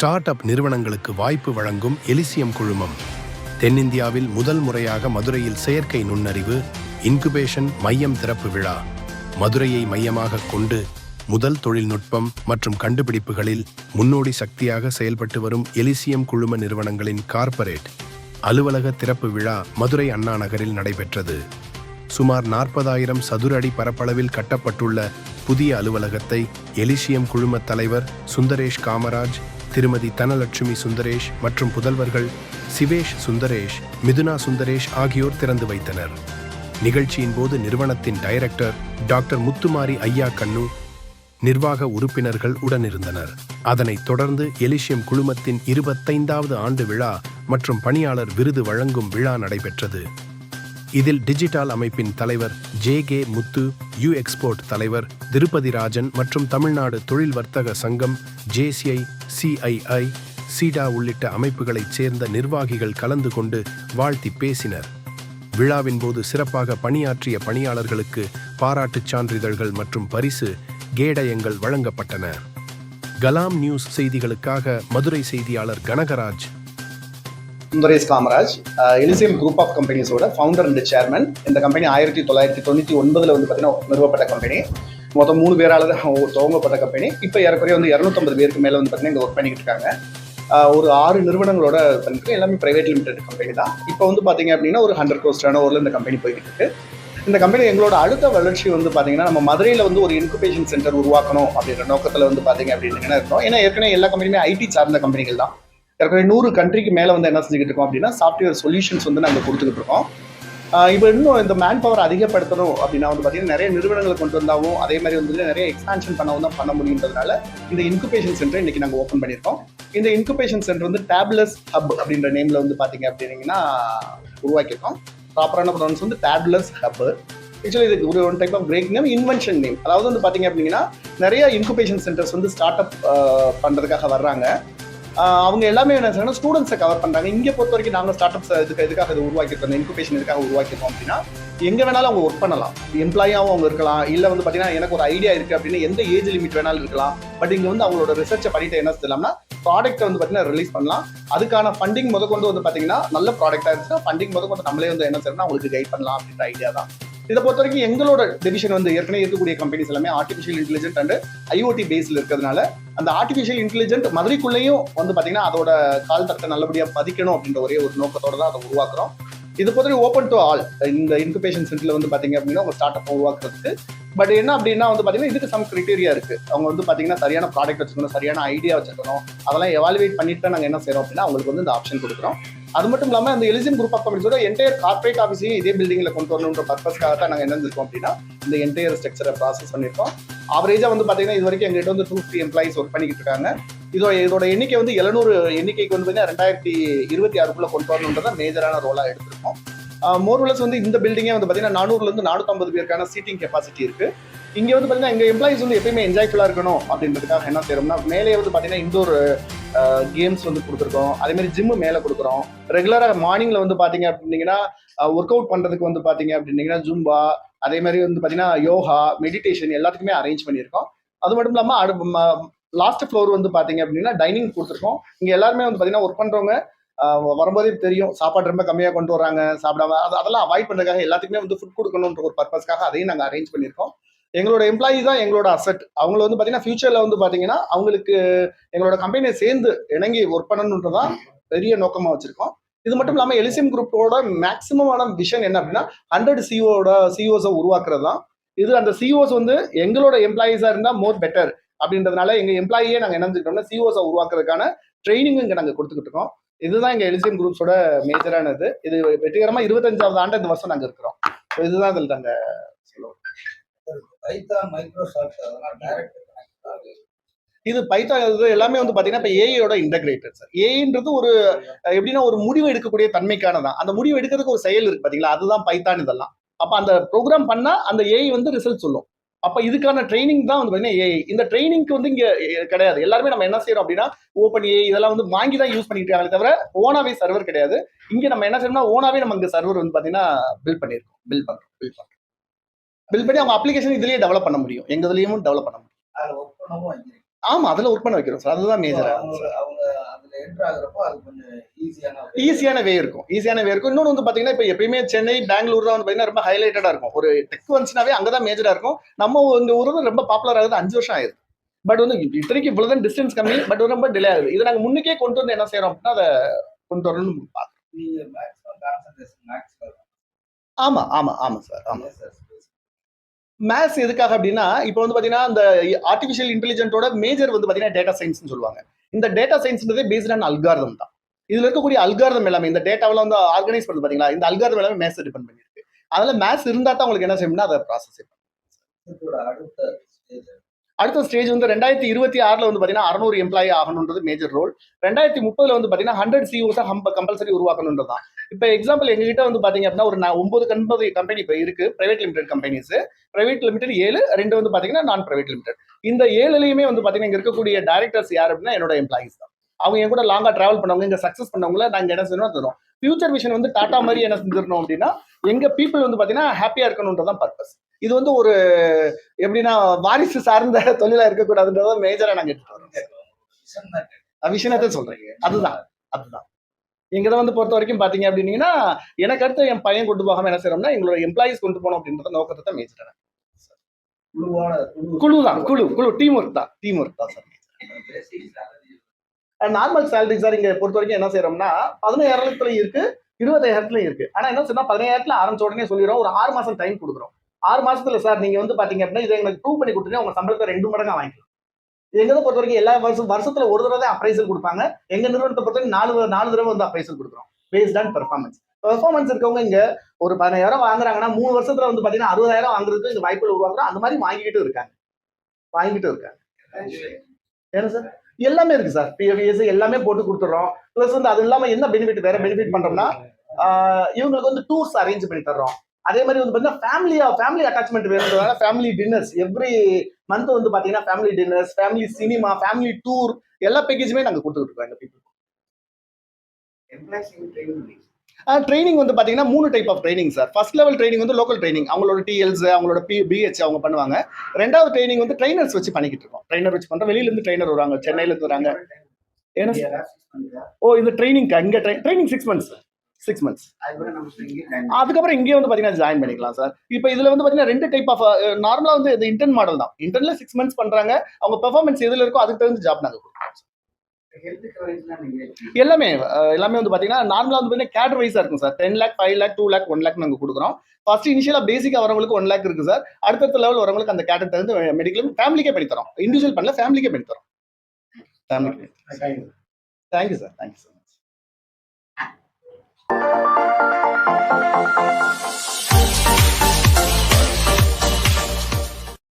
Start up நிறுவனங்களுக்கு வாய்ப்பு வழங்கும் எலிசியம் குழுமம். தென்னிந்தியாவில் முதல் முறையாக மதுரையில் செயற்கை நுண்ணறிவு இன்குபேஷன் மையம் திறப்பு விழா. மதுரையை மையமாக கொண்டு முதல் தொழில்நுட்பம் மற்றும் கண்டுபிடிப்புகளில் முன்னோடி சக்தியாக செயல்பட்டு வரும் எலிசியம் குழும நிறுவனங்களின் கார்ப்பரேட் அலுவலக திறப்பு விழா மதுரை அண்ணா நகரில் நடைபெற்றது. சுமார் நாற்பதாயிரம் சதுர அடி பரப்பளவில் கட்டப்பட்டுள்ள புதிய அலுவலகத்தை எலிசியம் குழும தலைவர் சுந்தரேஷ் காமராஜ் திருமதி தனலட்சுமி சுந்தரேஷ் மற்றும் புதல்வர்கள் சிவேஷ் சுந்தரேஷ் மிதுனா சுந்தரேஷ் ஆகியோர் திறந்து வைத்தனர். நிகழ்ச்சியின் போது நிறுவனத்தின் டைரக்டர் டாக்டர் முத்துமாரி ஐயா கண்ணு நிர்வாக உறுப்பினர்கள் உடனிருந்தனர். அதனைத் தொடர்ந்து எலிஷியம் குழுமத்தின் இருபத்தைந்தாவது ஆண்டு விழா மற்றும் பணியாளர் விருது வழங்கும் விழா நடைபெற்றது. இதில் டிஜிட்டல் அமைப்பின் தலைவர் J K Muthu U export தலைவர் திருப்பதி ராஜன் மற்றும் தமிழ்நாடு தொழில் வர்த்தக சங்கம் ஜேசிஐ சிஐஐ சீடா உள்ளிட்ட அமைப்புகளைச் சேர்ந்த நிர்வாகிகள் கலந்து கொண்டு வாழ்த்தி பேசினர். விழாவின் போது சிறப்பாக பணியாற்றிய பணியாளர்களுக்கு பாராட்டுச் சான்றிதழ்கள் மற்றும் பரிசு கேடயங்கள் வழங்கப்பட்டன. கலாம் நியூஸ் செய்திகளுக்காக மதுரை செய்தியாளர் Kanagaraj Sundaresh Kamaraj Elysium group of கம்பெனிஸோட founder and chairman இந்த கம்பெனி ஆயிரத்தி தொள்ளாயிரத்தி தொண்ணூற்றி ஒன்பதில் வந்து பார்த்தீங்கன்னா நிறுவப்பட்ட கம்பெனி மொத்தம் மூணு பேரால் தான் துவங்கப்பட்ட கம்பெனி இப்போ ஏறக்குறைய வந்து இரநூத்தம்பது பேருக்கு மேலே வந்து பார்த்தீங்கன்னா இங்கே ஒர்க் பண்ணிக்கிட்டு இருக்காங்க. ஒரு ஆறு நிறுவனங்களோட பண்ணிட்டு எல்லாமே பிரைவேட் லிமிடெட் கம்பெனி தான். இப்போ வந்து பார்த்தீங்க அப்படின்னா ஒரு ஹண்ட்ரட் கோர்ஸ் டர்ன் ஓவரில் இந்த கம்பெனி போய்கிட்டு இருக்கு. இந்த கம்பெனி எங்களோட அடுத்த வளர்ச்சி வந்து பார்த்தீங்கன்னா நம்ம மதுரையில் வந்து ஒரு இன்குபேஷன் சென்டர் உருவாக்கணும் அப்படின்ற நோக்கத்தில் வந்து பார்த்தீங்க அப்படின்னு இருக்கோம் ஏன்னா ஏற்கனவே எல்லா கம்பெனியுமே ஐடி சார்ந்த கம்பெனிகள் தான். ஏற்கனவே நூறு கண்ட்ரிக்கு மேலே வந்து என்ன செஞ்சுக்கிட்டு இருக்கோம் அப்படின்னா சாஃப்ட்வேர் சொல்யூஷன்ஸ் வந்து நாங்கள் கொடுத்துக்கிட்டு இருக்கோம். இப்போ இன்னும் இந்த மேன் பவர் அதிகப்படுத்தணும் அப்படின்னா வந்து பார்த்தீங்கன்னா நிறைய நிறுவனங்களை கொண்டு வந்தாவும் அதே மாதிரி வந்து நிறைய எக்ஸ்பான்ஷன் பண்ணவும் தான் பண்ண முடியுன்றதுனால இந்த இன்குபேஷன் சென்டர் இன்னைக்கு நாங்கள் ஓப்பன் பண்ணியிருக்கோம். இந்த இன்குபேஷன் சென்டர் வந்து டேப்லெஸ் ஹப் அப்படின்ற நேமில் வந்து பார்த்தீங்க அப்படின்னீங்கன்னா உருவாக்கியிருக்கோம். ப்ராப்பரான ப்ரொனன்ஸ் வந்து டேப்லெஸ் ஹப் ஆக்சுவலி இதுக்கு ஒரு one type of break name invention name அதாவது வந்து பார்த்தீங்க அப்படின்னா நிறைய இன்குபேஷன் சென்டர்ஸ் வந்து ஸ்டார்ட் அப் பண்ணுறதுக்காக வர்றாங்க. அவங்க எல்லாமே என்ன செய்யணும் ஸ்டூடெண்ட்ஸை கவர் பண்ணுறாங்க இங்கே பொறுத்த வரைக்கும் நாங்கள் ஸ்டார்ட் அப்ஸ் இதுக்கு இதுக்காக இது உருவாக்கியிருக்கோம். இன்குபேஷன் எதுக்காக உருவாக்கியிருக்கோம் அப்படின்னா எங்கே வேணாலும் அவங்க ஒர்க் பண்ணலாம். எம்ப்ளாயாகவும் அவங்க இருக்கலாம். இல்லை வந்து பார்த்தீங்கன்னா எனக்கு ஒரு ஐடியா இருக்குது அப்படின்னு எந்த ஏஜ் லிமிட் வேணாலும் இருக்கலாம். பட் இங்கே வந்து அவங்களோட ரிசர்ச்சை பண்ணிட்டு என்ன செய்யலாம்னா ப்ராடக்ட்டை வந்து பார்த்தீங்கன்னா ரிலீஸ் பண்ணலாம். அதுக்கான ஃபண்டிங் முதக்கொண்டு வந்து பார்த்தீங்கன்னா நல்ல ப்ராடக்டாக இருந்துச்சுன்னா ஃபண்டிங் முதக்கொண்டு நம்மளே வந்து என்ன செய்யணும்னா அவங்களுக்கு கைட் பண்ணலாம் அப்படின்ற ஐடியா தான். இதை பொறுத்த வரைக்கும் எங்களோட டிவிஷன் வந்து ஏற்கனவே இருக்கக்கூடிய கம்பெனிஸ் எல்லாமே ஆர்டிஃபிஷியல் இன்டெலிஜென்ட் அண்ட் ஐஓடி பேஸில் இருக்கிறதுனால அந்த ஆர்டிஃபிஷியல் இன்டெலிஜென்ட் மதுரைக்குள்ளேயும் வந்து பார்த்தீங்கன்னா அதோட கால் தட்டை நல்லபடியாக பதிக்கணும் அப்படின்ற ஒரே ஒரு நோக்கத்தோட தான் அதை உருவாக்குறோம். இது பொறுத்த ஓப்பன் டு ஆல் இந்த இன்குபேஷன் சென்டர்ல வந்து பாத்தீங்க அப்படின்னா உங்க ஸ்டார்ட் அப் உருவாக்குறதுக்கு. பட் என்ன அப்படின்னா வந்து பாத்தீங்கன்னா இதுக்கு சம் கிரிட்டீரியா இருக்கு. அவங்க வந்து பாத்தீங்கன்னா சரியான ப்ராடக்ட் வச்சுக்கணும் சரியான ஐடியா வச்சுக்கணும் அதெல்லாம் எவாலுவேட் பண்ணிட்டு தான் நாங்க என்ன செய்யறோம் அப்படின்னா அவங்களுக்கு வந்து இந்த ஆப்ஷன் கொடுக்குறோம். அது மட்டும் இல்லாமல் அந்த எலிசியன் குரூப் ஆஃப் கம்பெனிஸோட என்டையர் கார்பரேட் ஆஃபீஸையும் இதே பில்டிங்கில் கொண்டு வரணுன்ற பர்பஸ்க்காக தான் நாங்கள் என்ன செஞ்சிருக்கோம் அப்படின்னா இந்த என்டையர் ஸ்ட்ரக்சரை ப்ராசஸ் பண்ணியிருக்கோம் ஆவரேஜாக வந்து பார்த்தீங்கன்னா இது வரைக்கும் எங்ககிட்ட வந்து டூ ஃபிஃப்டி எம்ப்ளாயிஸ் ஒர்க் பண்ணிக்கிட்டு இருக்காங்க. இதோட இதோட எண்ணிக்கை வந்து எழுநூறு எண்ணிக்கைக்கு வந்து பார்த்தீங்கன்னா ரெண்டாயிரத்தி இருபத்தி ஆறுக்குள்ளே கொண்டு வரணுன்றதான் மேஜரான ரோலாக எடுத்திருக்கோம். மோர்வலஸ் வந்து இந்த பில்டிங்கே வந்து பார்த்தீங்கன்னா நானூறுலேருந்து நானூற்றம்பது பேருக்கான சீட்டிங் கெப்பாசிட்டி இருக்குது இங்கே வந்து பார்த்தீங்கன்னா எங்கள் எம்ப்ளாயிஸ் வந்து எப்பயுமே என்ஜாய்ஃபுல்லாக இருக்கணும் அப்படின்றதுக்காக என்ன செய்யறோம்னா மேலே வந்து பார்த்தீங்கன்னா இண்டோர் கேம்ஸ் வந்து கொடுத்துருக்கோம். அதே மாதிரி ஜிம்மு மேலே கொடுக்குறோம். ரெகுலராக மார்னிங்கில் வந்து பார்த்தீங்க அப்படின்னீங்கன்னா ஒர்க் அவுட் பண்ணுறதுக்கு வந்து பார்த்தீங்க அப்படின்னீங்கன்னா ஜும்பா அதே மாதிரி வந்து பார்த்தீங்கன்னா யோகா மெடிடேஷன் எல்லாத்துக்குமே அரேஞ்ச் பண்ணியிருக்கோம். அது மட்டும் இல்லாமல் அடு லாஸ்ட் ஃப்ளோர் வந்து பார்த்தீங்க அப்படின்னா டைனிங் கொடுத்துருக்கோம். இங்கே எல்லாருமே வந்து பார்த்தீங்கன்னா ஒர்க் பண்ணுறவங்க வரும்போதே தெரியும். சாப்பாடு ரொம்ப கம்மியாக கொண்டு வராங்க சாப்பிடாம அது அதெல்லாம் அவாய்ட் பண்ணுறதுக்காக எல்லாத்துக்குமே வந்து ஃபுட் கொடுக்கணுன்ற ஒரு பர்பஸ்க்காக அதையும் நாங்கள் அரேஞ்ச் பண்ணியிருக்கோம். எங்களோட எம்ப்ளாயி தான் எங்களோட அசட் அவங்கள வந்து பார்த்தீங்கன்னா ஃபியூச்சரில் வந்து பார்த்தீங்கன்னா அவங்களுக்கு எங்களோட கம்பெனியை சேர்ந்து இணங்கி ஒர்க் பண்ணணுன்றதான் பெரிய நோக்கமாக வச்சுருக்கோம். இது மட்டும் இல்லாமல் எலிசியம் குரூப்போட மேக்சிமமான விஷன் என்ன அப்படின்னா ஹண்ட்ரட் சிஓட சிஓஸை உருவாக்குறது தான். இது அந்த சிஓஸ் வந்து எங்களோட எம்ப்ளாயீஸாக இருந்தால் மோர் பெட்டர் அப்படின்றதுனால எங்கள் எம்ப்ளாயியே நாங்கள் என்ன செஞ்சுக்கிட்டோம்னா சிஓஸை உருவாக்குறதுக்கான ட்ரைனிங் இங்கே நாங்கள் கொடுத்துக்கிட்டு இருக்கோம். இதுதான் எங்கள் எலிசியம் குரூப்ஸோட மேஜரானது இது வெற்றிகரமாக இருபத்தஞ்சாவது ஆண்டு இந்த வருஷம் நாங்கள் இருக்கிறோம். இதுதான் இதில் நாங்கள் பைத்தான் மைக்ரோசாஃப்ட் அதெல்லாம் டைரக்ட் இது பைத்தான் இது எல்லாமே வந்து பாத்தீங்கன்னா இப்போ ஏஐயோட இன்டகிரேட்டர் சார் ஏஐன்றது ஒரு எப்படின்னா ஒரு முடிவு எடுக்கக்கூடிய தன்மைக்கானதான். அந்த முடிவு எடுக்கிறதுக்கு ஒரு செயல் இருக்கு பாத்தீங்களா? அதுதான் பைத்தான் இதெல்லாம். அப்ப அந்த ப்ரோக்ராம் பண்ணா அந்த ஏஐ வந்து ரிசல்ட் சொல்லும். அப்ப இதுக்கான ட்ரைனிங் தான் வந்து பாத்தீங்கன்னா ஏஐ இந்த ட்ரைனிங்க்கு வந்து இங்க கிடையாது. எல்லாருமே நம்ம என்ன செய்யறோம் அப்படின்னா ஓப்பன் ஏஐ இதெல்லாம் வந்து வாங்கி தான் யூஸ் பண்ணிட்டு தவிர ஓனாவே சர்வர் கிடையாது. இங்க நம்ம என்ன செய்யணும்னா ஓனாவே நம்ம இங்க சர்வர் வந்து பாத்தீங்கன்னா பில் பண்ணியிருக்கோம் பில் பண்றோம். பில் பண்றோம். பில் பண்ணி அவங்க அப்ளிகேஷன் இதுலயே டெவலப் பண்ண முடியும். எங்க இதுலயும் டெவலப் பண்ண முடியும். ஆமா அதுல ஒர்க் பண்ண வைக்கிறோம் சார் அதுதான் மேஜரா அவங்க அவங்க அதுல என்டர் ஆகுறப்போ அது கொஞ்சம் ஈஸியான வே இருக்கும். ஈஸியான வே இருக்கும். இன்னொன்று வந்து பாத்தீங்கன்னா இப்போ எப்பயுமே சென்னை பெங்களூர் தான் வந்து பாத்தீங்கன்னா ரொம்ப ஹைலைட்டடா இருக்கும். ஒரு டெக் வந்துச்சுனாவே அங்கதான் மேஜரா இருக்கும். நம்ம இந்த ஊர் வந்து ரொம்ப பாப்புலர் ஆகுது. அஞ்சு வருஷம் ஆயிருது பட் வந்து இத்தனைக்கு இவ்வளவுதான் டிஸ்டன்ஸ் கம்மி. பட் ரொம்ப டிலே ஆகுது. இதை நாங்க முன்னுக்கே கொண்டு வந்து என்ன செய்யறோம் அப்படின்னா அதை கொண்டு வரணும்னு பார்க்கறோம். நீங்க மேக்ஸிமம் கான்சன்ட்ரேஷன் மேக்ஸ் ஆமா ஆமா ஆமா சார் ஆமா. மேத்ஸ் எதுக்காக அப்படின்னா இப்போ வந்து பார்த்தீங்கன்னா அந்த ஆர்டிஃபிஷியல் இன்டெலிஜென்ட்டோட மேஜர் வந்து பார்த்தீங்கன்னா டேட்டா சயின்ஸ்னு சொல்லுவாங்க. இந்த டேட்டா சயின்ஸ்ன்றதே பேஸ்ட் ஆன் அல்காரதம் தான். இதுல இருக்கக்கூடிய அல்காரதம் எல்லாமே இந்த டேட்டாவெல்லாம் வந்து ஆர்கனைஸ் பண்ணுது பார்த்தீங்களா இந்த அல்காரதம் எல்லாமே மேத்ஸ் டிபெண்ட் பண்ணிருக்கு. அதனால மேத்ஸ் இருந்தால் தான் உங்களுக்கு என்ன செய்யணும்னா அதை ப்ராசஸ் அடுத்த அடுத்த ஸ்டேஜ் வந்து ரெண்டாயிரத்தி இருபத்தி ஆறுல வந்து பார்த்தீங்கன்னா அறுநூறு எம்ப்ளாயி ஆகணுன்றது மேஜர் ரோல் ரெண்டாயிரத்தி முப்பதுல வந்து பார்த்தீங்கன்னா ஹண்ட்ரட் சிஓஸாக ஹம்ப கம்பல்சரி உருவாக்கணுன்றது தான் இப்போ எக்ஸாம்பிள் எங்ககிட்ட வந்து பார்த்தீங்க அப்படின்னா ஒரு நா- ஒன்பது கம்பெனி கம்பெனி இப்போ இருக்கு. Private limited companies private limited ஏழு ரெண்டு வந்து பார்த்தீங்கன்னா நான் பிரைவேட் லிமிடெட் இந்த ஏழுலையுமே வந்து பார்த்தீங்கன்னா இங்க இருக்கக்கூடிய டேரக்டர்ஸ் யார் அப்படின்னா என்னோட எம்ப்ளாயிஸ் தான். அவங்க என் கூட லாங்கா ட்ராவல் பண்ணவங்க இங்கே சக்ஸஸ் பண்ணவங்கள நாங்கள் என்ன செய்யணும் தரும் ஃபியூச்சர் விஷன் வந்து டாட்டா மாதிரி என்ன செஞ்சிடணும் அப்படின்னா எங்க பீப்புள் வந்து பாத்தீங்கன்னா ஹாப்பியா இருக்கணுன்றதான் பர்பஸ் இது வந்து ஒரு எப்படின்னா வாரிசு சார்ந்த தொழிலா இருக்கக்கூடாதுன்றத மேஜரா நான் கேட்டு வரோம் விஷயத்தை சொல்றீங்க. அதுதான். அதுதான். எங்க வந்து பொறுத்த வரைக்கும் பாத்தீங்க அப்படின்னீங்கன்னா எனக்கு அடுத்து என் பையன் கொண்டு போகாம என்ன செய்யறோம்னா எங்களோட எம்ப்ளாயிஸ் கொண்டு போகணும் அப்படின்றத நோக்கத்தை தான் மேஜரா குழுவான குழு தான். குழு. குழு. டீம் ஒர்க் தான். டீம் ஒர்க் தான் சார். நார்மல் சேலரி சார் இங்க பொறுத்த வரைக்கும் என்ன செய்யறோம்னா பதினாயிரத்துல இருக்கு இருபதாயிரத்துல இருக்கு. ஆனா என்ன சொன்னா பதினாயிரத்துல ஆரம்பிச்ச உடனே சொல்லிடுறோம். ஒரு ஆறு மாசம் டைம் கொடுக்குறோம். ஆறு மாசத்துல சார் நீங்க வந்து பாத்தீங்க அப்படின்னா இதை எங்களுக்கு ப்ரூவ் பண்ணி கொடுத்துட்டு உங்க சம்பளத்தை ரெண்டு மடங்கா வாங்கிக்கலாம். எங்க பொறுத்த வரைக்கும் எல்லா வருஷம் வருஷத்துல ஒரு தடவை தான் அப்ரைசல் கொடுப்பாங்க. எங்க நிறுவனத்தை பொறுத்த வரைக்கும் நாலு நாலு தடவை வந்து அப்ரைசல் கொடுக்குறோம் பேஸ்ட் ஆன் பெர்ஃபார்மன்ஸ் பெர்ஃபார்மன்ஸ் இருக்கவங்க இங்க ஒரு பதினாயிரம் வாங்குறாங்கன்னா மூணு வருஷத்துல வந்து பாத்தீங்கன்னா அறுபதாயிரம் வாங்குறதுக்கு இந்த வாய்ப்புகள் உருவாக்குறோம். அந்த மாதிரி வாங்கிக்கிட்டு இருக்காங்க. வாங்கிட்டு இருக்காங்க. ஏன்னா சார் எல்லாமே இருக்கு சார் பிஎஃப்இஎஸ் எல்லாமே போட்டு கொடுத்துறோம் ப்ளஸ் வந்து அது இல்லாம என்ன பெனிஃபிட் வேற பெனிஃபிட் பண்றோம்னா இவங்களுக்கு வந்து டூர்ஸ் அரேஞ்ச் பண்ணி தர்றோம். அதே மாதிரி வந்து பாத்தீங்கன்னா ஃபேமிலியா ஃபேமிலி அட்டாச்மெண்ட் வேணுன்றதால ஃபேமிலி டின்னர்ஸ் எவ்ரி மந்த் வந்து பாத்தீங்கன்னா family dinners family cinema family tour எல்லா பேக்கேஜுமே நாங்க கொடுத்துட்டு இருக்கோம் எங்க பீப்புள் ட்ரைனிங் வந்து பாத்தீங்கன்னா மூணு type of training sir first level training வந்து லோக்கல் ட்ரைனிங் அவங்களோட டிஎல்ஸ் அவங்களோட பி பிஹெச் அவங்க பண்ணுவாங்க. ரெண்டாவது ட்ரைனிங் வந்து ட்ரைனர்ஸ் வச்சு பண்ணிக்கிட்டு இருக்கோம். ட்ரைனர் வச்சு பண்றோம். வெளியில இருந்து ட்ரைனர் வருவாங்க சென்னையில இருந்து வராங்க. ஏன்னா ஓ இந்த ட்ரைனிங் இங்க training six months six months அதுக்கப்புறம் இங்கே வந்து பாத்தீங்கன்னா ஜாயின் பண்ணிக்கலாம் சார் இப்போ இதுல வந்து பாத்தீங்கன்னா ரெண்டு டைப் ஆஃப் நார்மலா வந்து இது இன்டர்ன் மாடல் தான். இன்டர்ன்ல சிக்ஸ் மந்த்ஸ் பண்றாங்க. அவங்க பெர்ஃபார்மன்ஸ் எதுல இருக்கோ அதுக்கு தகுந்த ஜாப் நாங்க கொடுக்குறோம் எல்லாமே எல்லாமே வந்து பாத்தீங்கன்னா நார்மலா வந்து பாத்தீங்கன்னா கேடர் வைஸா இருக்கும் sir ten lakh five lakh two lakh one lakh நாங்க கொடுக்குறோம். ஃபர்ஸ்ட் இனிஷியலா பேசிக்கா வரவங்களுக்கு ஒன் லேக் இருக்கு சார் அடுத்தடுத்த லெவல் வரவங்களுக்கு அந்த கேடர் தகுந்த மெடிக்கல் ஃபேமிலிக்கே பண்ணி தரோம் இண்டிவிஜுவல் பண்ணல ஃபேமிலிக்கே பண்ணி தரோம் ஃபேமிலிக்கு thank you sir thank you so Música